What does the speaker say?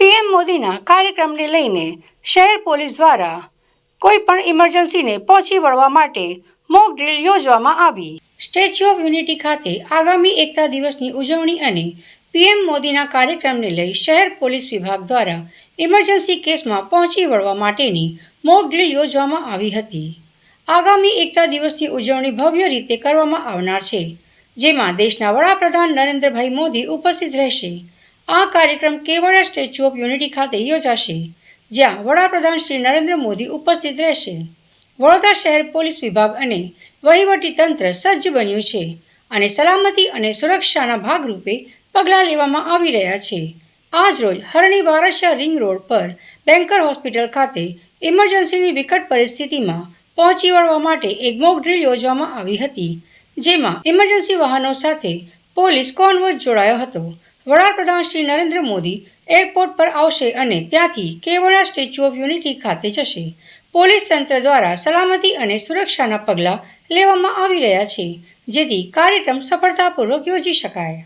PM મોદીના કાર્યક્રમને લઈને શહેર પોલીસ દ્વારા કોઈ પણ ઇમરજન્સીને પહોંચી વળવા માટે મોક ડ્રીલ યોજવામાં આવી. સ્ટેચ્યુ ઓફ યુનિટી ખાતે આગામી એકતા દિવસની ઉજવણી અને પીએમ મોદીના કાર્યક્રમને લઈ શહેર પોલીસ વિભાગ દ્વારા ઇમરજન્સી કેસમાં પહોંચી વળવા માટેની મોક ડ્રીલ યોજવામાં આવી હતી. આગામી એકતા દિવસની ઉજવણી ભવ્ય રીતે કરવામાં આવનાર છે, જેમાં દેશના વડાપ્રધાન નરેન્દ્રભાઈ મોદી ઉપસ્થિત રહેશે. આ કાર્યક્રમ કેવડિયા સ્ટેચ્યુ ઓફ યુનિટી ખાતે યોજાશે, જ્યાં વડાપ્રધાન શ્રી નરેન્દ્ર મોદી ઉપસ્થિત રહેશે. વડોદરા શહેર પોલીસ વિભાગ અને વહીવટી તંત્ર સજ્જ બન્યું છે અને સલામતી અને સુરક્ષાના ભાગરૂપે પગલાં લેવામાં આવી રહ્યા છે. આજ રોજ હરણી વારસિયા રિંગ રોડ પર બેન્કર હોસ્પિટલ ખાતે ઇમરજન્સીની વિકટ પરિસ્થિતિમાં પહોંચી વળવા માટે એક મોક ડ્રીલ યોજવામાં આવી હતી, જેમાં ઇમરજન્સી વાહનો સાથે પોલીસ કોન્વોય જોડાયો હતો. વડાપ્રધાન શ્રી નરેન્દ્ર મોદી એરપોર્ટ પર આવશે અને ત્યાંથી કેવડા સ્ટેચ્યુ ઓફ યુનિટી ખાતે જશે. પોલીસ તંત્ર દ્વારા સલામતી અને સુરક્ષાના પગલાં લેવામાં આવી રહ્યા છે, જેથી કાર્યક્રમ સફળતાપૂર્વક યોજી શકાય.